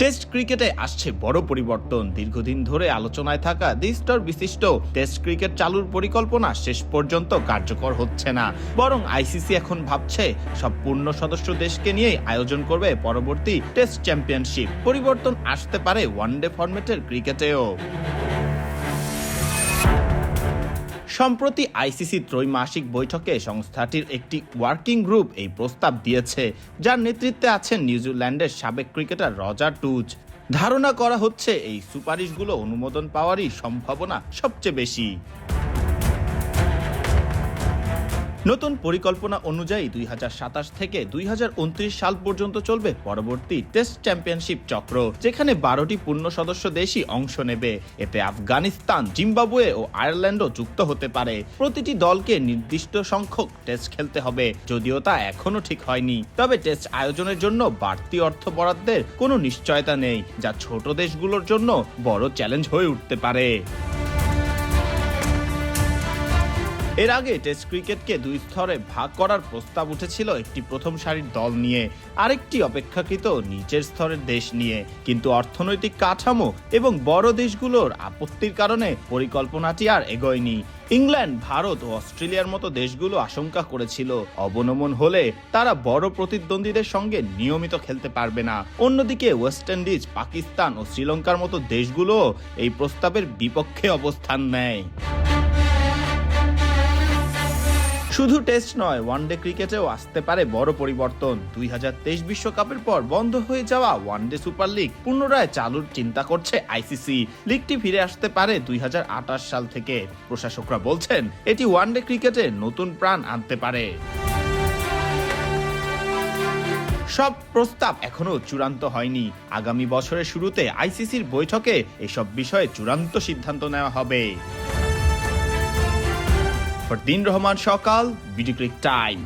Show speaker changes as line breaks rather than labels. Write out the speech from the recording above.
Test ক্রিকেটে আসছে বড় পরিবর্তন। দীর্ঘদিন ধরে আলোচনায় থাকা দ্বিস্তর বিশিষ্ট টেস্ট ক্রিকেট চালুর পরিকল্পনা শেষ পর্যন্ত কার্যকর হচ্ছে না। বরং আইসিসি এখন ভাবছে সব পূর্ণ সদস্য দেশকে নিয়েই আয়োজন করবে পরবর্তী টেস্ট চ্যাম্পিয়নশিপ। পরিবর্তন আসতে পারে ওয়ানডে ফরম্যাটের ক্রিকেটেও। সম্প্রতি আইসিসি ত্রৈমাসিক বৈঠকে সংস্থাটির একটি ওয়ার্কিং গ্রুপ এই প্রস্তাব দিয়েছে, যার নেতৃত্বে আছেন নিউজিল্যান্ডের সাবেক ক্রিকেটার রজার টুজ। ধারণা করা হচ্ছে এই সুপারিশগুলো অনুমোদন পাওয়ারই সম্ভাবনা সবচেয়ে বেশি। নতুন পরিকল্পনা অনুযায়ী দুই হাজার সাতাশ থেকে দুই হাজার উনত্রিশ সাল পর্যন্ত চলবে পরবর্তী টেস্ট চ্যাম্পিয়নশিপ চক্র, যেখানে বারোটি পূর্ণ সদস্য দেশই অংশ নেবে। এতে আফগানিস্তান, জিম্বাবুয়ে ও আয়ারল্যান্ডও যুক্ত হতে পারে। প্রতিটি দলকে নির্দিষ্ট সংখ্যক টেস্ট খেলতে হবে, যদিও তা এখনও ঠিক হয়নি। তবে টেস্ট আয়োজনের জন্য বাড়তি অর্থ বরাদ্দের কোনো নিশ্চয়তা নেই, যা ছোট দেশগুলোর জন্য বড় চ্যালেঞ্জ হয়ে উঠতে পারে। এর আগে টেস্ট ক্রিকেটকে দুই স্তরে ভাগ করার প্রস্তাব উঠেছিল একটি প্রথম সারির দল নিয়ে, আরেকটি অপেক্ষাকৃত নিচের স্তরের দেশ নিয়ে। কিন্তু অর্থনৈতিক কাঠামো এবং বড় দেশগুলোর আপত্তির কারণে পরিকল্পনাটি আর এগোয়নি। ইংল্যান্ড, ভারত ও অস্ট্রেলিয়ার মতো দেশগুলো আশঙ্কা করেছিল, অবনমন হলে তারা বড় প্রতিদ্বন্দ্বীদের সঙ্গে নিয়মিত খেলতে পারবে না। অন্যদিকে ওয়েস্ট ইন্ডিজ পাকিস্তান ও শ্রীলঙ্কার মতো দেশগুলো এই প্রস্তাবের বিপক্ষে অবস্থান নেয়। শুধু টেস্ট নয়, ওয়ানডে ক্রিকেটেও আসতে পারে বড় পরিবর্তন। দুই বিশ্বকাপের পর বন্ধ হয়ে যাওয়া ওয়ানডে সুপার লিগ পুনরায় চালুর চিন্তা করছে আইসিসি লিগটি ফিরে আসতে পারে দুই হাজার আঠাশ সাল থেকে। প্রশাসকরা বলছেন, এটি ওয়ানডে ক্রিকেটে নতুন প্রাণ আনতে পারে। সব প্রস্তাব এখনও চূড়ান্ত হয়নি। আগামী বছরের শুরুতে আইসিসির বৈঠকে এসব বিষয়ে চূড়ান্ত সিদ্ধান্ত নেওয়া হবে। ফরদিন রহমান সকাল বিডি ক্রিক টাইম।